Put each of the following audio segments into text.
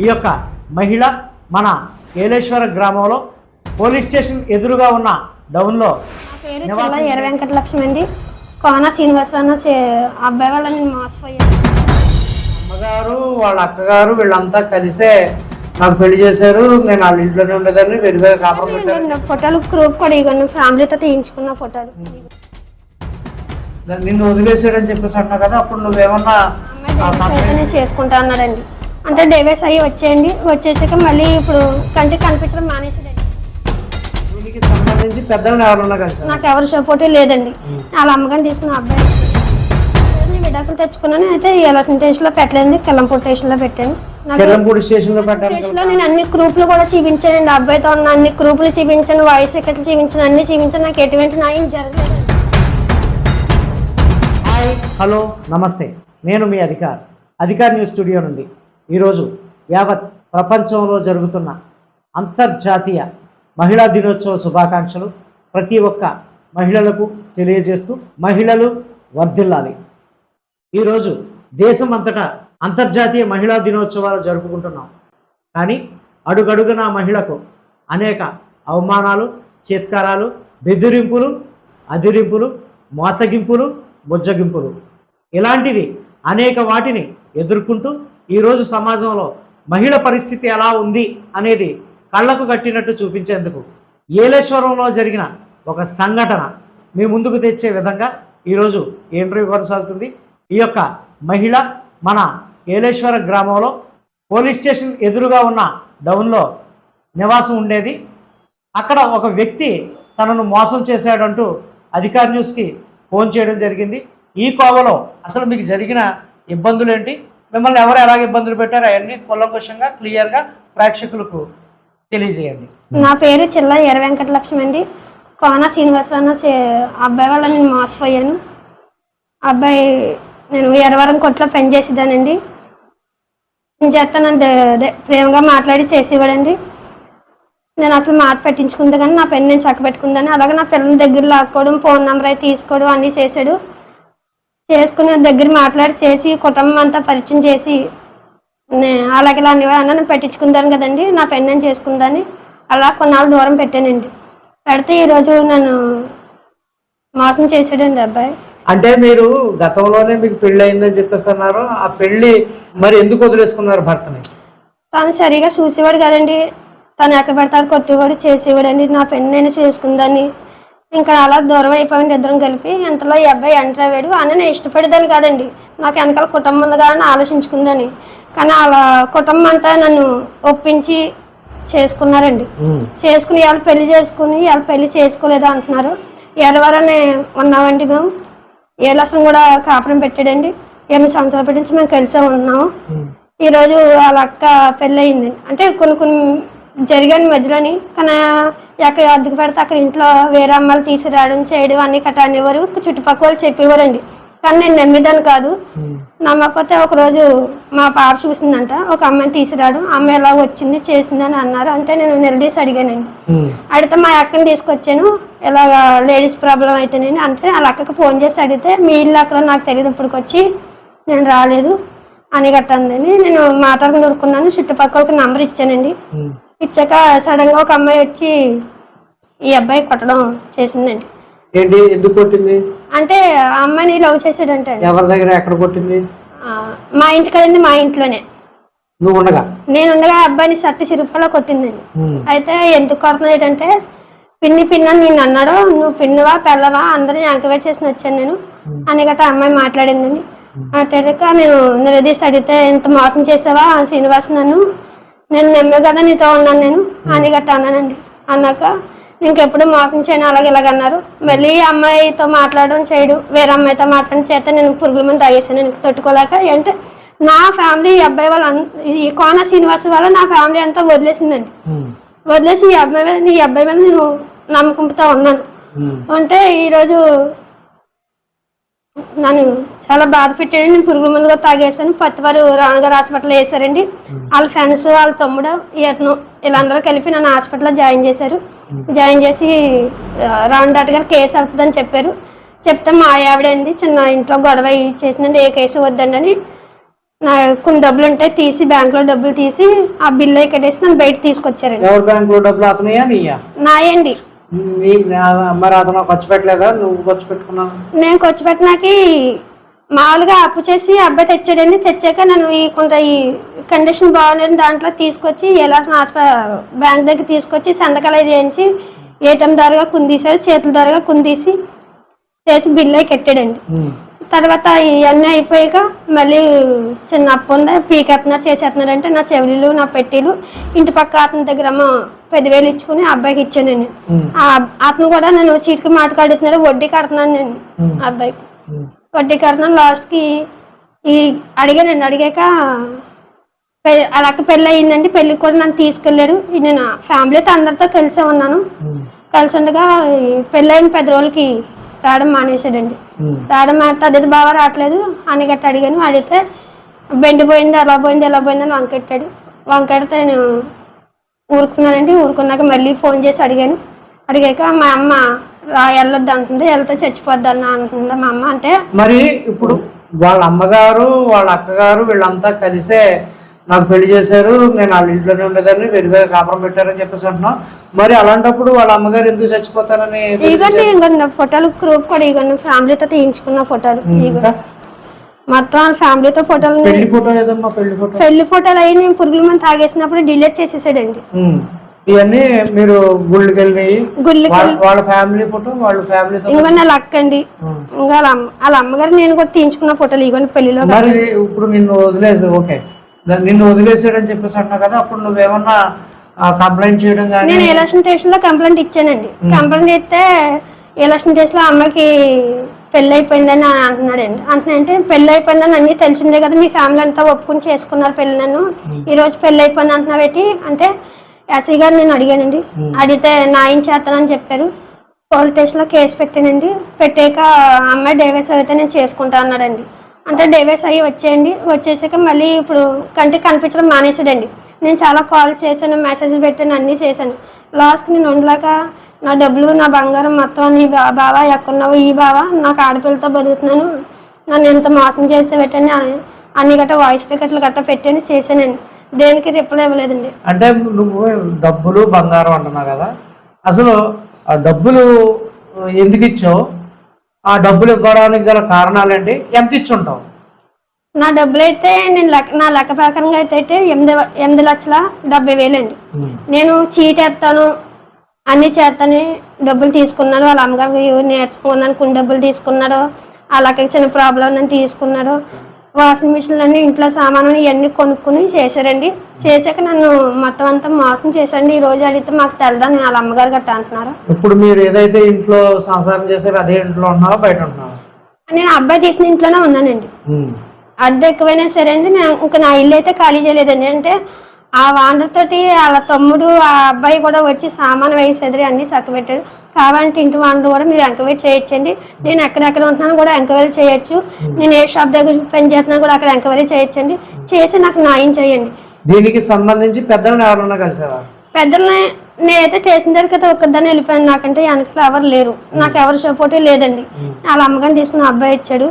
ఈ యొక్క మహిళ మన ఏలేశ్వర గ్రామంలో పోలీస్ స్టేషన్ ఎదురుగా ఉన్న డౌన్లో పేరు ఎర్ర వెంకట లక్ష్మి అండి. కోన శ్రీనివాసరావు చే- అబ్బాయి వల్ల నేను మోసపోయాను. అమ్మగారు వాళ్ళ అక్కగారు వీళ్ళంతా కలిసే నాకు పెళ్ళి చేశారు. నేను వాళ్ళ ఇంట్లోనే ఉండేదాన్ని వెలుగుగా కాపురం పెట్టాను. నేను ఫోటోలు గ్రూప్ కూడా ఇవ్వండి ఫ్యామిలీతో తీయించుకున్న ఫోటోలు. నిన్ను వదిలేసాడని చెప్పేసి అన్నా కదా అప్పుడు నువ్వేమన్నా చేసుకుంటా అన్నాడండి. అంటే డేవేస్ అయ్యి వచ్చేయండి. వచ్చేసాక మళ్ళీ ఇప్పుడు కంటికి కనిపించడం మానేసాడండి దీనికి సంబంధించి పెద్దలను ఎవరన్నా కలిసి నాకు ఎవరి సపోర్ట్ లేదండి. వాళ్ళ అమ్మగారిని తీసుకున్న అబ్బాయి. నేను విడాకులు తెచ్చుకున్నాను. అయితే ఎలక్ట్రిక్ స్టేషన్లో పెట్టలేదు. కెల్లంపూర్ స్టేషన్లో పెట్టాను. నాకు స్టేషన్లో పెట్టాను స్టేషన్లో నేను అన్ని గ్రూపులు కూడా చూపించానండి. అబ్బాయితో ఉన్న అన్ని గ్రూపులు చూపించాను. వాయిస్ ఎక్కట్లు చూపించాను. అన్ని చూపించాను. నాకు ఎటువంటి న్యాయం జరగలేదండి హాయ్ హలో నమస్తే. నేను మీ అధికార్. అధికార్ న్యూస్ స్టూడియో నుండి. ఈరోజు యావత్ ప్రపంచంలో జరుగుతున్న అంతర్జాతీయ మహిళా దినోత్సవ శుభాకాంక్షలు ప్రతి ఒక్క మహిళలకు తెలియజేస్తూ మహిళలు వర్ధిల్లాలి. ఈరోజు దేశం అంతటా అంతర్జాతీయ మహిళా దినోత్సవాలు జరుపుకుంటున్నాం. కానీ అడుగడుగున మహిళకు అనేక అవమానాలు చేత్కారాలు బెదిరింపులు అదిరింపులు మోసగింపులు బుజ్జగింపులు. ఇలాంటివి అనేక వాటిని ఎదుర్కొంటూ ఈరోజు సమాజంలో మహిళ పరిస్థితి ఎలా ఉంది అనేది కళ్ళకు కట్టినట్టు చూపించేందుకు ఏలేశ్వరంలో జరిగిన ఒక సంఘటన మీ ముందుకు తెచ్చే విధంగా ఈరోజు ఇంటర్వ్యూ కొనసాగుతుంది. ఈ యొక్క మహిళ మన ఏలేశ్వర గ్రామంలో పోలీస్ స్టేషన్ ఎదురుగా ఉన్న డౌన్లో నివాసం ఉండేది. అక్కడ ఒక వ్యక్తి తనను మోసం చేశాడంటూ అధికార్ న్యూస్కి ఫోన్ చేయడం జరిగింది. ఈ కోవలో అసలు మీకు జరిగిన ఇబ్బందులు ఏంటి మిమ్మల్ని ఎవరు ఎలాగ ఇబ్బందులు పెట్టారు అవన్నీ కులంకుషంగా క్లియర్గా ప్రేక్షకులకు తెలియజేయండి. నా పేరు చిల్ల ఎర వెంకట లక్ష్మి అండి. కోన శ్రీనివాసరావు చే- అబ్బాయి వల్ల నేను మోసపోయాను. అబ్బాయి నేను ఎరవరం కొట్లో పని చేసేదానండి నేను చేస్తానండి అదే ప్రేమగా మాట్లాడి చేసేవాడండి. నేను అసలు మాట పెట్టించుకుంది కానీ నా పెన్ను నేను చక్క పెట్టుకుందని అలాగే నా పిల్లల దగ్గర లాక్కోవడం ఫోన్ నెంబర్ అయితే తీసుకోవడం అన్నీ చేశాడు. చేసుకుని దగ్గర మాట్లాడి చేసి కుటుంబం అంతా పరిచయం చేసి నే- అలాగే ఇలా అన్న పెట్టించుకుందాను కదండి నా పెన్ నేను చేసుకుందాని. అలా కొన్నాళ్ళు దూరం పెట్టానండి. పెడితే ఈరోజు నన్ను మోసం చేశాడండి అబ్బాయి. అంటే మీరు గతంలోనే మీకు పెళ్ళి అయిందని చెప్పేసి అన్నారు. ఆ పెళ్ళి మరి ఎందుకు వదిలేసుకున్నారు భర్తని? తను సరిగా చూసేవాడు కదండి. తను ఎక్కడ పెడతాడు కొట్టేవాడు చేసేవాడండి. నా పెన్ నేను చేసుకుందాన్ని ఇంకా అలా దూరం అయిపోయింది ఇద్దరం కలిపి ఇంతలో ఈ అబ్బాయి ఎంటర్ అయ్యాడు. అని నేను ఇష్టపడేదాన్ని కాదండి. నాకు వెనకాల కుటుంబం ఉంది కానీ ఆలోచించుకుందని. కానీ అలా కుటుంబం అంతా నన్ను ఒప్పించి చేసుకున్నారండి. చేసుకుని ఇవాళ పెళ్ళి చేసుకుని ఇవాళ పెళ్ళి చేసుకోలేదు అంటున్నారు. ఎలవరనే ఉన్నామండి మేము. ఏలసం కూడా కాపురం పెట్టాడండి. ఎనిమిది సంవత్సరాల పెట్టి నుంచి మేము కలిసే ఉన్నాము ఈరోజు వాళ్ళ అక్క పెళ్ళి అయింది అంటే కొన్ని కొన్ని జరిగాను మధ్యలోని. కానీ ఎక్కడ అద్దెకు పెడితే అక్కడ ఇంట్లో వేరే అమ్మాయిలు తీసుకురావడం చేయడం అన్ని కట్ట అనేవారు చుట్టుపక్కల వాళ్ళు చెప్పేవారండి. కానీ నేను నమ్మేదాన్ని కాదు. నమ్మకపోతే ఒకరోజు మా పాప చూసిందంట ఒక అమ్మాయిని తీసుకురావడం. అమ్మాయి ఎలా వచ్చింది చేసింది అని అన్నారు. అంటే నేను నిలదీసి అడిగానండి. అడిగితే మా అక్కని తీసుకొచ్చాను. ఇలాగ లేడీస్ ప్రాబ్లం అయితేనే అంటే వాళ్ళ అక్కకి ఫోన్ చేసి అడిగితే మీ ఇల్లు అక్కడ నాకు తెలియదు ఇప్పటికి వచ్చి నేను రాలేదు అని గట్టందని నేను మాట్లాడుకుని ఊరుకున్నాను. చుట్టుపక్కల నంబర్ ఇచ్చానండి. ఇచ్చాక సడన్గా ఒక అమ్మాయి వచ్చి ఈ అబ్బాయి కొట్టడం చేసిందండి. ఏంటి? ఎందుకు కొట్టింది? అంటే ఆ అమ్మాయిని లవ్ చేసాడంటే. ఎవరి దగ్గర ఎక్కడ కొట్టింది? ఆ, మా ఇంటి కదండి మా ఇంట్లోనే. నువ్వు ఉండగా? నేను ఉండగా ఆ అబ్బాయిని సట్టి సిరుపలో కొట్టిందండి. అయితే ఎందుకు కొడుతున్నావు ఏంటంటే పిన్ని పిన్ని అని నేను అన్నాడు నువ్వు పిన్నవా పెళ్ళవా? అందరిని ఎంకరేజ్ చేసి వచ్చాను నేను. అని గట్రా అమ్మాయి మాట్లాడిందండి. మాట్లాడాక నేను నిలదీసి అడిగితే ఇంత మోసం చేసావా శ్రీనివాస్ నన్ను? నేను నమ్మే కదా నీతో ఉన్నాను నేను. అని గట్రా అన్నానండి. అన్నాక ఇంకెప్పుడు మోసం చేయను అలాగే ఇలాగన్నారు. మళ్ళీ ఈ అమ్మాయితో మాట్లాడడం చేయడు. వేరే అమ్మాయితో మాట్లాడడం చేత నేను పురుగుల మంది తాగేసాను నేను తట్టుకోలేక అంటే నా ఫ్యామిలీ ఈ అబ్బాయి వాళ్ళ ఈ కోన శ్రీనివాస్ వల్ల నా ఫ్యామిలీ అంతా వదిలేసిందండి. వదిలేసి ఈ అబ్బాయి మీద ఈ అబ్బాయి మీద నేను నమ్మకంతో ఉన్నాను. అంటే ఈరోజు నన్ను చాలా బాధ పెట్టాడు. నేను పురుగుల మందుగా తాగేసాను పత్తివారు రాణగారు హాస్పిటల్ వేసారండి వాళ్ళ ఫ్రెండ్స్ వాళ్ళ తమ్ముడు ఇతను వీళ్ళందరూ కలిపి నన్ను హాస్పిటల్లో జాయిన్ చేశారు. జాయిన్ చేసి రాణ్ డాక్టర్ గారు కేసు అవుతుందని చెప్పారు. చెప్తే మా ఆవిడ అండి చిన్న ఇంట్లో గొడవ చేసిందండి ఏ కేసు వద్దండి అని. నా కొన్ని డబ్బులు ఉంటాయి తీసి బ్యాంక్లో డబ్బులు తీసి ఆ బిల్లు కట్టేసి నన్ను బయట తీసుకొచ్చారండి. నాయండి. మరి అతను ఖర్చు పెట్టలేదా? నువ్వు ఖర్చు పెట్టుకున్నావు? నేను ఖర్చు పెట్టినాకి మామూలుగా అప్పు చేసి అబ్బాయి తెచ్చాడండి తెచ్చాక నన్ను ఈ కొంత ఈ కండిషన్ బాగాలేని దాంట్లో తీసుకొచ్చి ఎలా బ్యాంక్ దగ్గర తీసుకొచ్చి సంతకాలు అది చేయించి ఏటీఎం దారుగా కుందీసాడు చేతుల దారుగా కుందీసి చేసి బిల్లు కట్టాడండి. తర్వాత ఇవన్నీ అయిపోయాక మళ్ళీ చిన్న అప్పు ఉంది. పీకెత్తున్నారు చేసేస్తున్నారంటే నా చెవులు నా పెట్టీలు. ఇంటి పక్క అతని దగ్గర పదివేలు ఇచ్చుకుని ఆ అబ్బాయికి ఇచ్చానండి ఉమ్. ఆ అతను కూడా నేను చీటికి మాట కడుతున్నాడు వడ్డీ కడుతున్నాను నేను అబ్బాయికి. వడ్డీ కడుతున్నాను. లాస్ట్కి ఈ అడిగానండి అడిగాక అలాగ పెళ్ళి అయ్యిందండి పెళ్ళికి కూడా నన్ను తీసుకెళ్ళారు. నేను ఫ్యామిలీతో అందరితో కలిసే ఉన్నాను. కలిసి ఉండగా పెళ్ళైన పెద్ద రోజులకి రావడం మానేశాడండి. రావడం మానేస్తే అది బాగా రావట్లేదు. అని గట్ట అడిగాను. అడిగితే బెండి పోయింది అలా పోయింది ఎలా పోయింది అని వంకెట్టాడు. వంకెడితే నేను ఊరుకున్నానండి. ఊరుకున్నాక మళ్ళీ ఫోన్ చేసి అడిగాను. అడిగాక మా అమ్మ రా వెళ్ళొద్దు అంటుంది. వెళ్తే చచ్చిపోద్ది అన్న అంటుంది మా అమ్మ? అంటే మరి ఇప్పుడు వాళ్ళ అమ్మగారు వాళ్ళ అక్కగారు వీళ్ళంతా కలిసే నాకు పెళ్ళి చేశారు నేను వాళ్ళ ఇంట్లోనే ఉండేదాన్ని విడిగా కాపురం పెట్టారని చెప్పేసి అంటున్నాం మరి అలాంటప్పుడు వాళ్ళ అమ్మగారు ఎందుకు చచ్చిపోతారని ఇంకొన్ని ఫోటోలు గ్రూప్ కూడా ఇగోండి ఫ్యామిలీతో తీయించుకున్న ఫోటోలు ఇంకా? మొత్తం వాళ్ళ ఫ్యామిలీతో ఫోటోలు పెళ్ళి ఫోటో ఏదమ్మా పెళ్ళి ఫోటో? పెళ్ళి ఫోటోలు అయ్యి నేను పురుగుల మంది తాగేసినప్పుడు డిలీట్ చేసేసాడండి. ఇవన్నీ మీరు గుళ్ళకి వెళ్ళినాయి వాళ్ళ ఫ్యామిలీ ఫోటో వాళ్ళ ఫ్యామిలీతో ఇంకో నా లక్ అండి. ఇంకా వాళ్ళ అమ్మ వాళ్ళ అమ్మగారు నేను కూడా తీయించుకున్న ఫోటోలు ఇవ్వండి పెళ్ళిలో మరి ఇప్పుడు నిన్ను వదిలేసి ఓకే. నిన్ను వదిలేసాడని చెప్పేసి అంటున్నావు కదా అప్పుడు నువ్వేమన్నా కంప్లైంట్ చేయడం కానీ నేను ఎలక్షన్ స్టేషన్లో కంప్లైంట్ ఇచ్చానండి. కంప్లైంట్ ఇస్తే ఎలక్షన్ స్టేషన్లో అమ్మకి పెళ్ళి అయిపోయిందని అంటున్నాడండి. అంటున్నాడంటే పెళ్ళి అయిపోయిందని అన్ని తెలిసిందే కదా మీ ఫ్యామిలీ అంతా ఒప్పుకుని చేసుకున్నారు పెళ్ళి నన్ను. ఈ రోజు పెళ్ళి అయిపోయింది అంటున్నావు ఏంటి? అంటే ఎస్ఐ గారు నేను అడిగానండి. అడిగితే నా ఏం చేస్తానని చెప్పారు. పోలీస్ స్టేషన్లో కేసు పెట్టానండి. పెట్టాక అమ్మాయి డైవర్స్ అయితే నేను చేసుకుంటా అన్నాడండి. అంటే డేవేస్ అయ్యి వచ్చేయండి. వచ్చేసాక మళ్ళీ ఇప్పుడు కంటికి కనిపించడం మానేసాడండి నేను చాలా కాల్ చేశాను మెసేజ్ పెట్టాను అన్నీ చేశాను. లాస్ట్కి నేను ఉండలేక నా డబ్బులు నా బంగారం మొత్తం నీ బా- బావా ఎక్కడున్నావు? ఈ బావా నాకు ఆడపిల్లతో బతుకుతున్నాను. నన్ను ఎంత మోసం చేసి పెట్టాను అన్ని గట్ట వాయిస్ టికెట్లు గట్ట పెట్టాను చేశానండి దేనికి రిప్లై ఇవ్వలేదండి. అంటే నువ్వు డబ్బులు బంగారం అంటున్నావు కదా. అసలు ఆ డబ్బులు ఎందుకు ఇచ్చావు? ఆ డబ్బులు ఇవ్వడానికి గల కారణాలేంటి? ఎంత ఇచ్చుంటావు? నా డబ్బులు అయితే నేను లెక్క నా లెక్క ప్రకారంగా అయితే ఎనిమిది ఎనిమిది లక్షల డెబ్బై వేలండి. నేను చీట్ వేస్తాను అన్ని చేస్తాను డబ్బులు తీసుకున్నాడు వాళ్ళ అమ్మగారికి నేర్చుకున్నాను కొన్ని డబ్బులు తీసుకున్నాడు అలాగే చిన్న ప్రాబ్లం ఉందని తీసుకున్నాడు. వాషింగ్ మిషన్లు అన్ని ఇంట్లో సామాను ఇవన్నీ కొనుక్కుని చేశారండి. చేశాక నన్ను మొత్తం అంతా మోసం చేశారండి. ఈ రోజు అడిగితే మాకు తెలదని వాళ్ళ అమ్మగారు గట్ట అంటున్నారు. ఇప్పుడు మీరు ఏదైతే ఇంట్లో సంసారం చేశారో అదే ఇంట్లో ఉన్నావా బయట ఉన్నావా? నేను అబ్బాయి తీసిన ఇంట్లోనే ఉన్నానండి. అద్దె ఎక్కువైనా సరే అండి నేను ఇంకా నా ఇల్లు అయితే ఖాళీ చేయలేదండి. అంటే ఆ వాండర్ తోటి వాళ్ళ తమ్ముడు ఆ అబ్బాయి కూడా వచ్చి సామాన్ వేసేది అన్ని చక్కబెట్టారు కావాలంటే ఇంటి వాండర్ కూడా మీరు ఎంక్వైరీ చేయొచ్చండి. నేను ఎక్కడెక్కడ ఉంటున్నాను కూడా ఎంక్వైరీ చేయొచ్చు. నేను ఏ షాప్ దగ్గర పని చేస్తున్నాను కూడా అక్కడ ఎంక్వైరీ చేయొచ్చండి. చేసి నాకు న్యాయం చేయండి. దీనికి సంబంధించి పెద్దలను ఎవరన్నా కలిసావా పెద్దల్ని నేనైతే స్టేషన్ దగ్గరికి అయితే ఒక్కదాన్ని వెళ్ళిపోయాను. నాకంటే వెనకాల ఎవరు లేరు. నాకు ఎవరు సపోర్ట్ లేదండి. వాళ్ళ అమ్మగారిని తీసుకున్న అబ్బాయి ఇచ్చాడు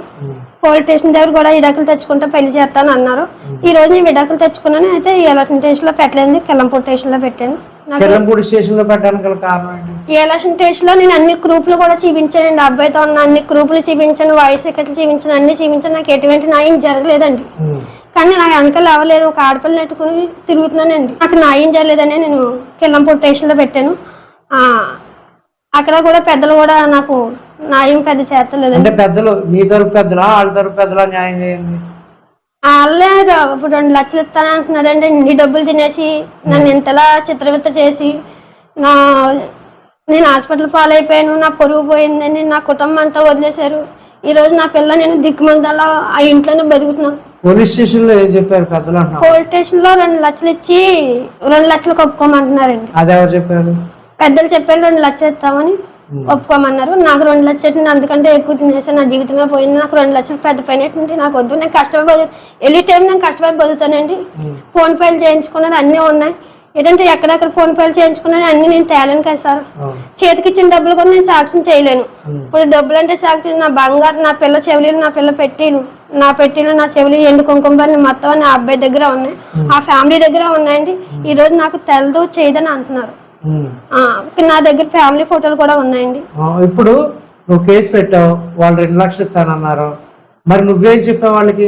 పోలీస్ స్టేషన్ దగ్గర కూడా విడాకులు తెచ్చుకుంటే పెళ్ళి చేస్తాను అన్నారు ఈ రోజు నేను విడాకులు తెచ్చుకున్నాను. అయితే ఈ ఎలక్షన్ స్టేషన్లో పెట్టలేదు. కెల్లంపూర్ స్టేషన్లో పెట్టాను. కిరంపూడి స్టేషన్లో పెట్టడానికి గల కారణం ఏంటి? ఈ ఎలక్షన్ స్టేషన్లో నేను అన్ని గ్రూపులు కూడా చూపించానండి అబ్బాయితో ఉన్న అన్ని గ్రూపులు చూపించాను. వాయిస్ టికెట్లు చూపించాను. అన్ని చూపించాను. నాకు ఎటువంటి న్యాయం జరగలేదండి. ఉమ్. కానీ నాకు వెనకాల అవ్వలేదు ఒక ఆడపిల్ల నెట్టుకుని తిరుగుతున్నానండి. నాకు న్యాయం చేయలేదని నేను కిల్లంపూర్ స్టేషన్లో పెట్టాను. ఆ, అక్కడ కూడా పెద్దలు కూడా నాకు న్యాయం పెద్ద చేస్తలేదండి. అంటే పెద్దలు నీ తరపు పెద్దలా వాళ్ళ తరపు పెద్దలా న్యాయం చేయండి? వాళ్ళే ర- ఇప్పుడు రెండు లక్షలు ఇస్తాను అంటున్నాడండి. ఇన్ని డబ్బులు తినేసి నన్ను ఇంతలా చిత్రవిత్త చేసి నా నేను హాస్పిటల్ పాలైపోయాను. నా పొరుగు పోయిందని నా కుటుంబం అంతా వదిలేశారు. ఈ రోజు నా పిల్ల నేను దిక్కుమందలా ఆ ఇంట్లోనే బతుకుతున్నాను పోలీస్ స్టేషన్లో ఏం చెప్పారు పెద్దలు పోలీస్ స్టేషన్లో రెండు లక్షలు ఇచ్చి రెండు లక్షలు ఒప్పుకోమంటున్నారండి అది ఎవరు చెప్పారు? పెద్దలు చెప్పారు రెండు లక్షలు ఇస్తామని. ఒప్పుకోమన్నారు. నాకు రెండు లక్షలు పెట్టింది అందుకంటే ఎక్కువ తినేసాను నా జీవితమే పోయింది నాకు రెండు లక్షలు పెద్ద పైన ఎట్టుంటే నాకు వద్దు నేను కష్టపడి ఎనీ టైం నేను కష్టపడి బతుకుతానండి. ఫోన్ పేలు చేయించుకున్నాను అన్నీ ఉన్నాయి. ఏంటంటే ఎక్కడెక్కడ ఫోన్ పేలు చేయించుకున్నాను అన్ని నేను తేలేను కదా సార్. అవును. చేతికి ఇచ్చిన డబ్బులు కూడా నేను సాక్ష్యం చేయలేను. ఇప్పుడు డబ్బులు అంటే సాక్ష్యం నా బంగారు నా పిల్ల చెవులీలు నా పిల్ల పెట్టీలు నా పెట్టిన నా చెవులు ఎండు కుంకుమ బరిని మొత్తం ఆ అబ్బాయి దగ్గర ఉన్నాయి. ఆ ఫ్యామిలీ దగ్గర ఉన్నాయండి. ఈ రోజు నాకు తెలదు చేయదని అంటున్నారు. నా దగ్గర ఫ్యామిలీ ఫోటోలు కూడా ఉన్నాయండి. ఇప్పుడు నువ్వు కేసు పెట్టావు వాళ్ళు రెండు లక్షలు ఇస్తానన్నారు. మరి నువ్వేం చెప్పావు వాళ్ళకి?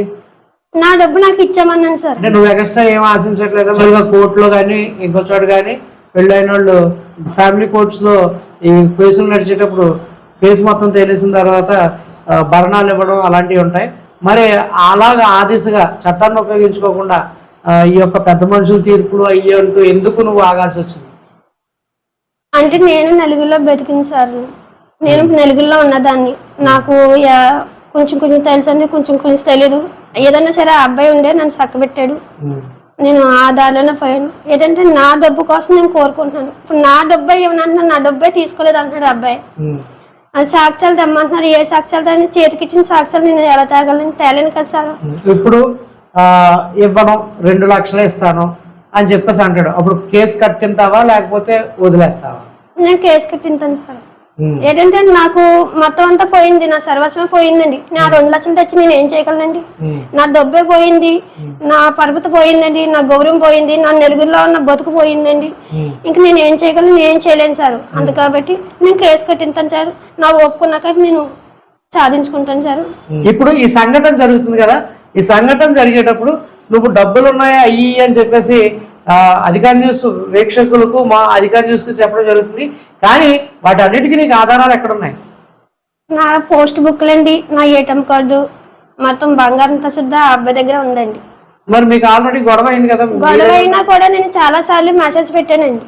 నా డబ్బు నాకు ఇచ్చామన్నాను సార్. నువ్వు ఎక్స్ట్రా ఏం ఆశించట్లేదు? మరి కోర్టులో కానీ ఇంకో చోట కానీ పెళ్ళైన వాళ్ళు ఫ్యామిలీ కోర్ట్స్లో ఈ కేసులు నడిచేటప్పుడు కేసు మొత్తం తెలిసిన తర్వాత భరణాలు ఇవ్వడం అలాంటివి ఉంటాయి. మరి అలాగా ఆ దిశగా చట్టాన్ని ఉపయోగించుకోకుండా ఈ యొక్క పెద్ద మనుషుల తీర్పులు అయ్యి అంటూ ఎందుకు నువ్వు ఆగాల్సి వచ్చింది? అంటే నేను నలుగురిలో బతికింది సార్. నేను నలుగురిలో ఉన్నదాన్ని. నాకు యా- కొంచెం కొంచెం తెలుసు అండి కొంచెం కొంచెం తెలీదు. ఏదన్నా సరే ఆ అబ్బాయి ఉండే నన్ను చక్కబెట్టాడు. నేను ఆ దారిలోనే పోయాను. ఏంటంటే నా డబ్బు కోసం నేను కోరుకుంటున్నాను. ఇప్పుడు నా డబ్బు ఏమన్నా నా డబ్బే తీసుకోలేదు అంటున్నాడు ఆ అబ్బాయి. అది సాక్ష్యాలు తెమ్మంటున్నారు. ఏ సాక్ష్యాలు తేని చేతికి ఇచ్చిన సాక్ష్యాలు నేను ఎలా తేగలను తేలేను కదా సార్. ఇప్పుడు ఇవ్వను రెండు లక్షలు ఇస్తాను. అని చెప్పేసి అంటాడు. అప్పుడు కేసు కట్టింతావా లేకపోతే వదిలేస్తావా? నేను కేసు కట్టింతాను సార్. ఏంటంటే నాకు మొత్తం అంతా పోయింది నా సర్వస్వం పోయిందండి. నా రెండు లక్షలు తెచ్చి నేను ఏం చేయగలనండి. నా డబ్బే పోయింది నా పరుపత పోయిందండి నా గౌరవం పోయింది నా నలుగురిలో ఉన్న బతుకు పోయిందండి. ఇంక నేను ఏం చేయగలను నేను ఏం చేయలేను సార్. అందు కాబట్టి నేను కేసు కట్టింతాను సార్. నా ఒప్పుకున్నాక నేను సాధించుకుంటాను సార్. ఇప్పుడు ఈ సంఘటన జరుగుతుంది కదా. ఈ సంఘటన జరిగేటప్పుడు నువ్వు డబ్బులు ఉన్నాయా అయ్యి అని చెప్పేసి అధికార న్యూస్ వీక్షకులకు మా అధికార న్యూస్కు చెప్పడం జరుగుతుంది. కానీ వాటి అన్నిటికీ నీకు ఆధారాలు ఎక్కడ ఉన్నాయి నా పోస్ట్ బుక్లండి నా ఏటీఎం కార్డు. మొత్తం బంగారంతో సుద్ధా ఆ అబ్బాయి దగ్గర ఉందండి. మరి మీకు ఆల్రెడీ గొడవ అయింది కదా? గొడవ అయినా కూడా నేను చాలా సార్లు మెసేజ్ పెట్టానండి.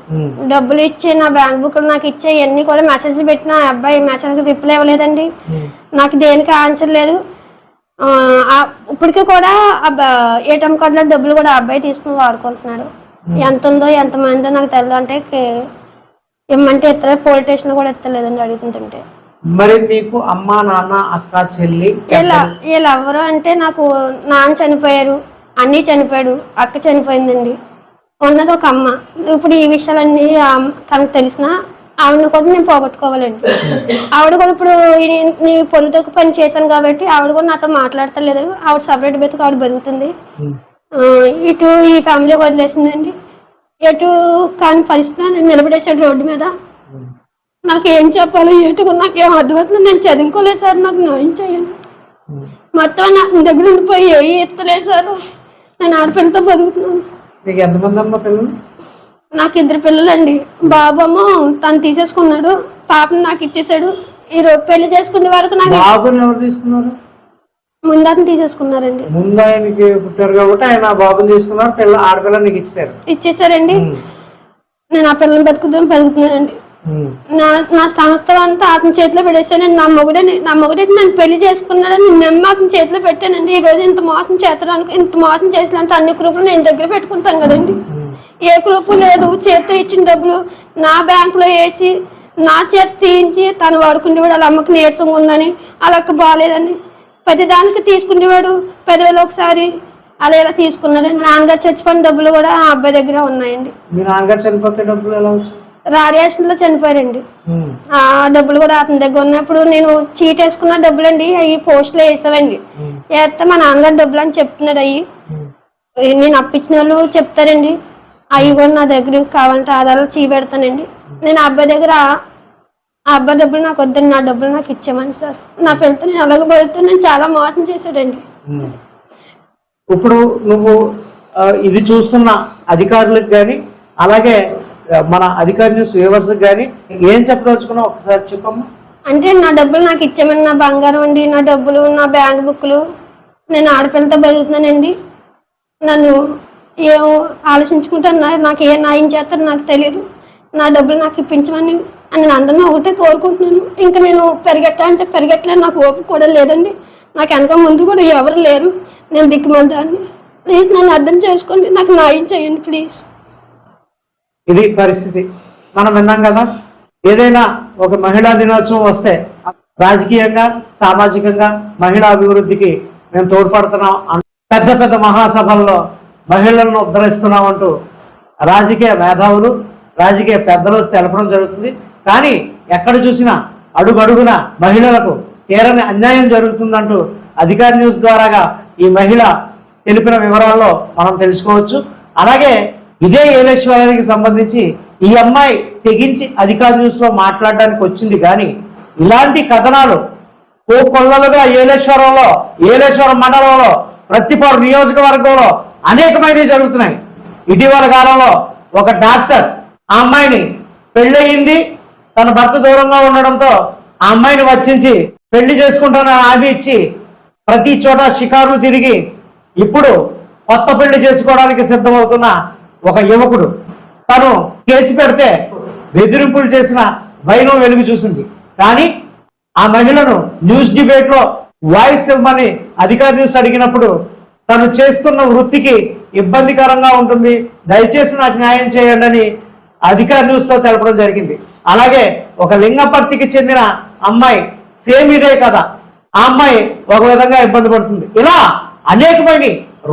డబ్బులు ఇచ్చి నా బ్యాంక్ బుక్లు నాకు ఇచ్చే ఇవన్నీ కూడా మెసేజ్ పెట్టిన అబ్బాయి మెసేజ్ రిప్లై ఇవ్వలేదండి. నాకు దేనికి ఆన్సర్ లేదు. ఇప్పటికీ కూడా ఏటీఎం కార్డులో డబ్బులు కూడా ఆ అబ్బాయి తీసుకుని వాడుకుంటున్నాడు. ఎంత ఉందో ఎంత మందో నాకు తెలియదు అంటే ఇమ్మంటే ఎత్తలే పోలీస్ స్టేషన్ కూడా ఎత్తలేదండి అడుగుతుంటే. మరి మీకు అమ్మ నాన్న అక్క చెల్లి వీళ్ళ ఎవరు అంటే నాకు నాన్న చనిపోయారు అన్నీ చనిపోయాడు అక్క చనిపోయిందండి. ఉన్నది ఒక అమ్మ. ఇప్పుడు ఈ విషయాలన్నీ తనకు తెలిసిన ఆవిడని కూడా నేను పోగొట్టుకోవాలండి. ఆవిడ కూడా ఇప్పుడు నీ పొరుగుతోకి పని చేశాను కాబట్టి ఆవిడ కూడా నాతో మాట్లాడతలేదు ఆవిడ సపరేట్ బతుకు ఆవిడ బతుకుతుంది. ఇటు ఈ ఫ్యామిలీ వదిలేసిందండి. ఎటు కాని పరిస్థితి నేను నిలబడేసాడు రోడ్డు మీద. నాకు ఏం చెప్పాలో ఎటు నాకు ఏం అర్థమవుతుంది నేను చదువుకోలేదు సార్ నాకు న్యాయం చేయండి. ఉమ్. మొత్తం నా దగ్గర ఉండిపోయి ఏ ఎత్తలేదు సార్. నేను ఆడపిల్లతో బతుకుతున్నాను. ఎంతమంది అమ్మ పిల్లలు? నాకు ఇద్దరు పిల్లలండి. బాబేమో తను తీసేసుకున్నాడు. పాపని నాకు ఇచ్చేసాడు. ఈ రోజు పెళ్ళి చేసుకునే వరకు నాకు బాబుని ఎవరు తీసుకున్నారు? తీసేసుకున్నారండి. ముందు ఆయనకి పుట్టారు కాబట్టి ఆయన బాబుని తీసుకున్నారు. పిల్ల ఆడపిల్ల నీకు ఇచ్చారు ఇచ్చేసారండి. నేను ఆ పిల్లల్ని బతుకుతాం బతుకుతున్నానండి. నా నా సంస్థ అంతా అతని చేతిలో పెట్టేసానండి నా మొగుడే నా మొగుడే నన్ను పెళ్ళి చేసుకున్నాడని నమ్మి అతని చేతిలో పెట్టానండి. ఈ రోజు ఇంత మోసం చేతడానికి ఇంత మోసం చేసినంత అన్ని గ్రూపులు నేను దగ్గర పెట్టుకుంటాం కదండి. ఏ గ్రూపు లేదు చేతితో ఇచ్చిన డబ్బులు నా బ్యాంకులో వేసి నా చేత తీయించి తను వాడుకునేవాడు వాళ్ళ అమ్మకి నీరసంగా ఉందని వాళ్ళకి బాగాలేదని. ప్రతి దానికి తీసుకునేవాడు పదివేలు ఒకసారి అలా ఇలా తీసుకున్నాడండి నాన్నగారు చచ్చిపోయిన డబ్బులు కూడా ఆ అబ్బాయి దగ్గర ఉన్నాయండి. మీ నాన్నగారు చనిపోతే డబ్బులు ఎలా వచ్చాయి? చనిపోయారండి. ఆ డబ్బులు కూడా అతని దగ్గర ఉన్నప్పుడు నేను చీట్ వేసుకున్న డబ్బులు అండి అవి పోస్ట్లో వేసావండి. ఉమ్. వేస్తే మా నాన్నగారు డబ్బులు అని చెప్తున్నాడు అవి. నేను అప్పించిన వాళ్ళు చెప్తారండి. అవి కూడా నా దగ్గర కావాలంటే ఆధారాలు చీపెడతానండి. నేను అబ్బాయి దగ్గర ఆ అబ్బాయి డబ్బులు నాకు వద్దని నా డబ్బులు నాకు ఇచ్చామని సార్. నా పిల్లతో నేను అలాగే బతుకుతూ నేను చాలా మోసం చేశాడండి. ఇప్పుడు నువ్వు ఇది చూస్తున్న అధికారులకు కానీ అలాగే మన అధికార న్యూస్ కానీ ఏం చెప్పదలుచుకున్నావు ఒకసారి చెప్పమ్మా? అంటే నా డబ్బులు నాకు ఇచ్చామని నా బంగారం అండి నా డబ్బులు నా బ్యాంక్ బుక్లు నేను ఆడపిల్లతో బతుకుతున్నానండి. నన్ను ఏమో ఆలోచించుకుంటాను నాకు ఏ న్యాయం చేస్తారో నాకు తెలియదు. నా డబ్బులు నాకు ఇప్పించమని అని నేను అందరినీ ఒకటే కోరుకుంటున్నాను. ఇంకా నేను పెరిగెట్టా అంటే పెరిగెట్టలే నాకు ఓపిక కూడా లేదండి. నాకు వెనక ముందు కూడా ఎవరు లేరు. నేను దిక్కుమందాన్ని. ప్లీజ్ నన్ను అర్థం చేసుకోండి. నాకు న్యాయం చేయండి ప్లీజ్. ఇది పరిస్థితి. మనం విన్నాం కదా ఏదైనా ఒక మహిళా దినోత్సవం వస్తే రాజకీయంగా సామాజికంగా మహిళా అభివృద్ధికి మేము తోడ్పడుతున్నాం పెద్ద పెద్ద మహాసభల్లో మహిళలను ఉద్ధరిస్తున్నాం అంటూ రాజకీయ మేధావులు రాజకీయ పెద్దలు తెలపడం జరుగుతుంది. కానీ ఎక్కడ చూసినా అడుగడుగున మహిళలకు తీరని అన్యాయం జరుగుతుందంటూ అధికార న్యూస్ ద్వారాగా ఈ మహిళ తెలిపిన వివరాల్లో మనం తెలుసుకోవచ్చు. అలాగే ఇదే ఏలేశ్వరానికి సంబంధించి ఈ అమ్మాయి తెగించి అధికార న్యూస్లో మాట్లాడడానికి వచ్చింది. కానీ ఇలాంటి కథనాలు ఓ కొల్లలుగా ఏలేశ్వరంలో ఏలేశ్వరం మండలంలో ప్రతిపౌర నియోజకవర్గంలో అనేకమైనవి జరుగుతున్నాయి. ఇటీవల కాలంలో ఒక డాక్టర్ ఆ అమ్మాయిని పెళ్ళయింది. తన భర్త దూరంగా ఉండడంతో ఆ అమ్మాయిని వచ్చించి పెళ్ళి చేసుకుంటానని హామీ ఇచ్చి ప్రతి చోట షికారులు తిరిగి ఇప్పుడు కొత్త పెళ్ళి చేసుకోవడానికి సిద్ధమవుతున్న ఒక యువకుడు. తను కేసు పెడితే బెదిరింపులు చేసిన వైనం వెలుగు చూసింది. కానీ ఆ మహిళను న్యూస్ డిబేట్లో వాయిస్ ఇవ్వమని అధికార న్యూస్ అడిగినప్పుడు తను చేస్తున్న వృత్తికి ఇబ్బందికరంగా ఉంటుంది. దయచేసి నాకు న్యాయం చేయండి అని అధికార న్యూస్తో తెలపడం జరిగింది. అలాగే ఒక లింగపర్తికి చెందిన అమ్మాయి సేమ్ ఇదే కదా ఆ అమ్మాయి ఒక విధంగా ఇబ్బంది పడుతుంది. ఇలా అనేకమైన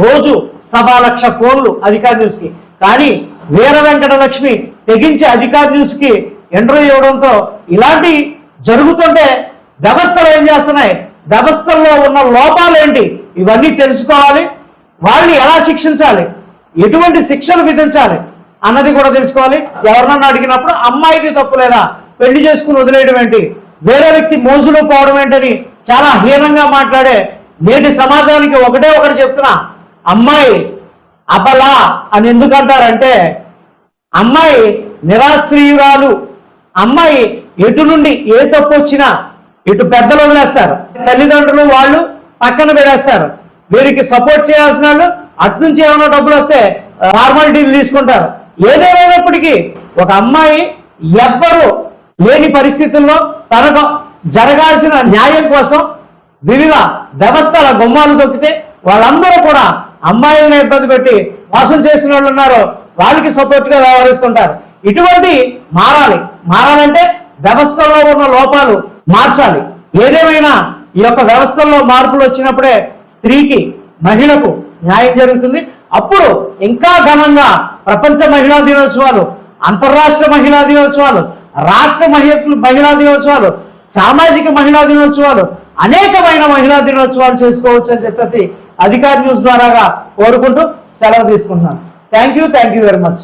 రోజు సభా లక్ష ఫోన్లు అధికార న్యూస్కి. కానీ వీర వెంకట లక్ష్మి తెగించి అధికార న్యూస్కి ఇంటర్వ్యూ ఇవ్వడంతో ఇలాంటి జరుగుతుంటే వ్యవస్థలు ఏం చేస్తున్నాయి? వ్యవస్థల్లో ఉన్న లోపాలు ఏంటి ఇవన్నీ తెలుసుకోవాలి. వాళ్ళని ఎలా శిక్షించాలి? ఎటువంటి శిక్షలు విధించాలి అన్నది కూడా తెలుసుకోవాలి. ఎవరినన్నా అడిగినప్పుడు అమ్మాయిది తప్పు లేదా? పెళ్ళి చేసుకుని వదిలేయడం ఏంటి? వేరే వ్యక్తి మోజులో పోవడం ఏంటని చాలా హీనంగా మాట్లాడే నేటి సమాజానికి ఒకటే ఒకటి చెప్తున్నా. అమ్మాయి అబలా అని ఎందుకంటారంటే అమ్మాయి నిరాశ్రయురాలు. అమ్మాయి ఎటు నుండి ఏ తప్పు వచ్చినా ఇటు పెద్దలు వదిలేస్తారు. తల్లిదండ్రులు వాళ్ళు పక్కన పెడేస్తారు. వీరికి సపోర్ట్ చేయాల్సిన వాళ్ళు అట్నుంచి ఏమైనా డబ్బులు వస్తే ఫార్మాలిటీలు తీసుకుంటారు. ఏదేమైనప్పటికీ ఒక అమ్మాయి ఎవ్వరు లేని పరిస్థితుల్లో తనకు జరగాల్సిన న్యాయం కోసం వివిధ వ్యవస్థల గుమ్మాలు తొక్కితే వాళ్ళందరూ కూడా అమ్మాయిలను ఇబ్బంది పెట్టి మోసం చేసిన వాళ్ళు ఉన్నారు. వాళ్ళకి సపోర్ట్గా వ్యవహరిస్తుంటారు. ఇటువంటి మారాలి. మారాలంటే వ్యవస్థల్లో ఉన్న లోపాలు మార్చాలి. ఏదేమైనా ఈ యొక్క వ్యవస్థల్లో మార్పులు వచ్చినప్పుడే స్త్రీకి మహిళకు న్యాయం జరుగుతుంది. అప్పుడు ఇంకా ఘనంగా ప్రపంచ మహిళా దినోత్సవాలు అంతర్రాష్ట్ర మహిళా దినోత్సవాలు రాష్ట్ర మహిళ మహిళా దినోత్సవాలు సామాజిక మహిళా దినోత్సవాలు అనేకమైన మహిళా దినోత్సవాలు చేసుకోవచ్చు అని చెప్పేసి అధికార న్యూస్ ద్వారాగా కోరుకుంటూ సెలవు తీసుకుంటున్నాను. Thank you thank you very much.